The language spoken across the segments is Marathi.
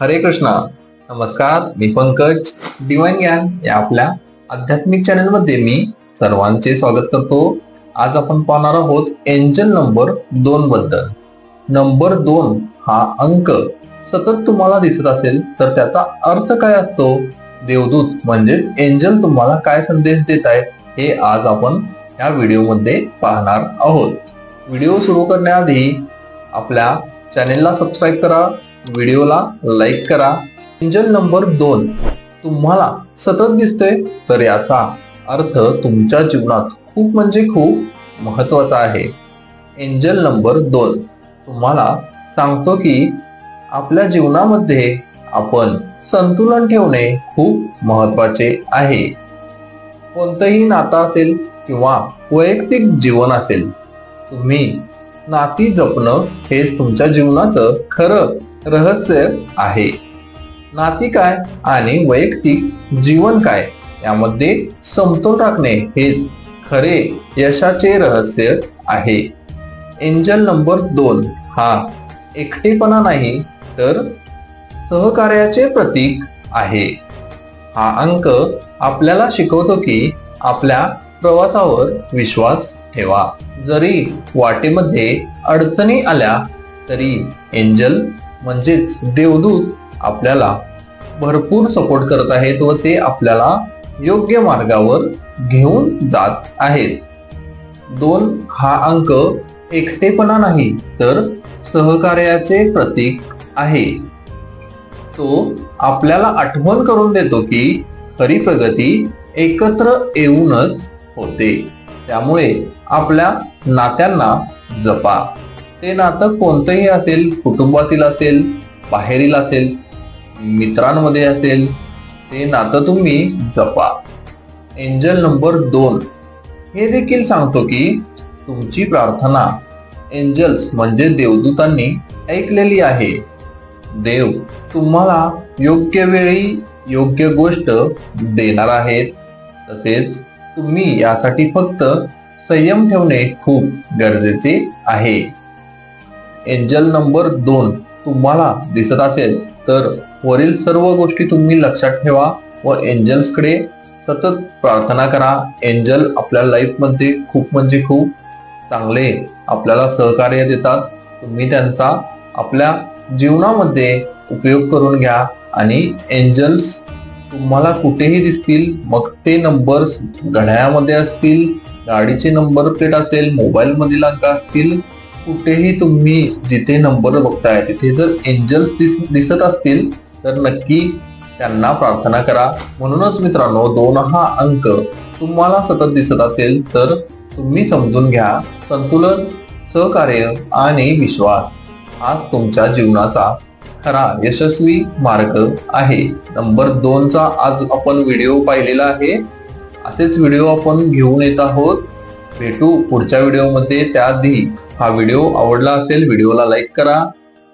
हरे कृष्णा. नमस्कार मी पंकज डिवाइन ज्ञान या आपल्या आध्यात्मिक चॅनलमध्ये मी सर्वांचे स्वागत करतो. आज आपण पाहणार आहोत एंजल नंबर दोन बद्दल. नंबर दोन हा अंक. सतत तुम्हाला दिसत असेल तर त्याचा अर्थ काय असतो? देवदूत म्हणजेच एंजल तुम्हाला काय संदेश देत आहेत हे आज आपण या व्हिडिओमध्ये पाहणार आहोत. व्हिडिओ सुरू करण्याआधी आपल्या चॅनेलला सबस्क्राईब करा व्हिडिओला लाईक करा. एंजल नंबर दोन तुम्हाला सतत दिसतोय तर याचा अर्थ तुमच्या जीवनात खूप म्हणजे खूप महत्त्वाचा आहे. एंजल नंबर दोन तुम्हाला सांगतो की आपल्या जीवनामध्ये आपण संतुलन ठेवणे खूप महत्त्वाचे आहे. कोणतंही नातं असेल किंवा वैयक्तिक जीवन असेल तुम्ही नाती जपणं हेच तुमच्या जीवनाचं खरं रहस्य आहे. नाती काय आणि वैयक्तिक जीवन काय यामध्ये समतोल राखणे हेच खरे यशाचे रहस्य आहे. एंजल नंबर दोन हा एकटेपणा नाही तर सहकार्याचे प्रतीक आहे. हा अंक आपल्याला शिकवतो की आपल्या प्रवासावर विश्वास ठेवा. जरी वाटेमध्ये अडचणी आल्या तरी एंजल म्हणजेच देवदूत आपल्याला भरपूर सपोर्ट करत आहेत व ते आपल्याला योग्य मार्गावर घेऊन जात आहेत. दोन हा अंक एकटेपणा नाही तर सहकार्याचे प्रतीक आहे. तो आपल्याला आठवण करून देतो की खरी प्रगती एकत्र येऊनच होते. त्यामुळे आपल्या नात्यांना जपा. ते नातं कोणतंही असेल कुटुंबातील असेल बाहेरील असेल मित्रांमध्ये असेल ते नातं तुम्ही जपा. एंजल नंबर दोन. हे देखील सांगतो की तुमची प्रार्थना एंजल्स म्हणजे देवदूतांनी ऐकलेली आहे. देव तुम्हाला योग्य वेळी योग्य गोष्ट देणार आहेत. तसेच तुम्ही यासाठी फक्त संयम ठेवणे खूप गरजेचे आहे. एंजल नंबर दोन तुम्हाला दिसत असेल तर वरील सर्व गोष्टी तुम्ही लक्षात ठेवा व एंजल्सकडे सतत प्रार्थना करा. एंजल आपल्या लाईफमध्ये खूप म्हणजे खूप चांगले आपल्याला सहकार्य देतात. तुम्ही त्यांचा आपल्या जीवनामध्ये उपयोग करून घ्या आणि एंजल्स तुम्हाला कुठेही दिसतील मग ते नंबर्स घड्याळामध्ये असतील गाडीचे नंबर प्लेट असेल मोबाईल मधील अंक असतील कुठेही तुम्ही जिथे नंबर बघताय तिथे जर एंजल्स दिसत असतील तर नक्की त्यांना प्रार्थना करा. म्हणूनच मित्रांनो दोन हा अंक तुम्हाला सतत दिसत असेल तर तुम्ही समजून घ्या. संतुलन सहकार्य आणि विश्वास. आज तुमच्या जीवनाचा खरा यशस्वी मार्ग आहे. नंबर दोनचा आज आपण व्हिडिओ पाहिलेला आहे. असेच व्हिडिओ आपण घेऊन येत आहोत. भेटू पुढच्या व्हिडिओमध्ये त्याआधी हा व्हिडिओ आवडला असेल व्हिडिओला लाईक करा.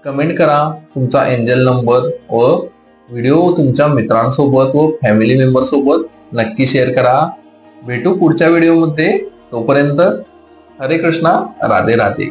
कमेंट करा तुमचा एंजल नंबर व व्हिडिओ तुमच्या मित्रांसोबत व फॅमिली मेंबरसोबत नक्की शेअर करा. भेटू पुढच्या व्हिडिओमध्ये तोपर्यंत हरे कृष्णा राधे राधे.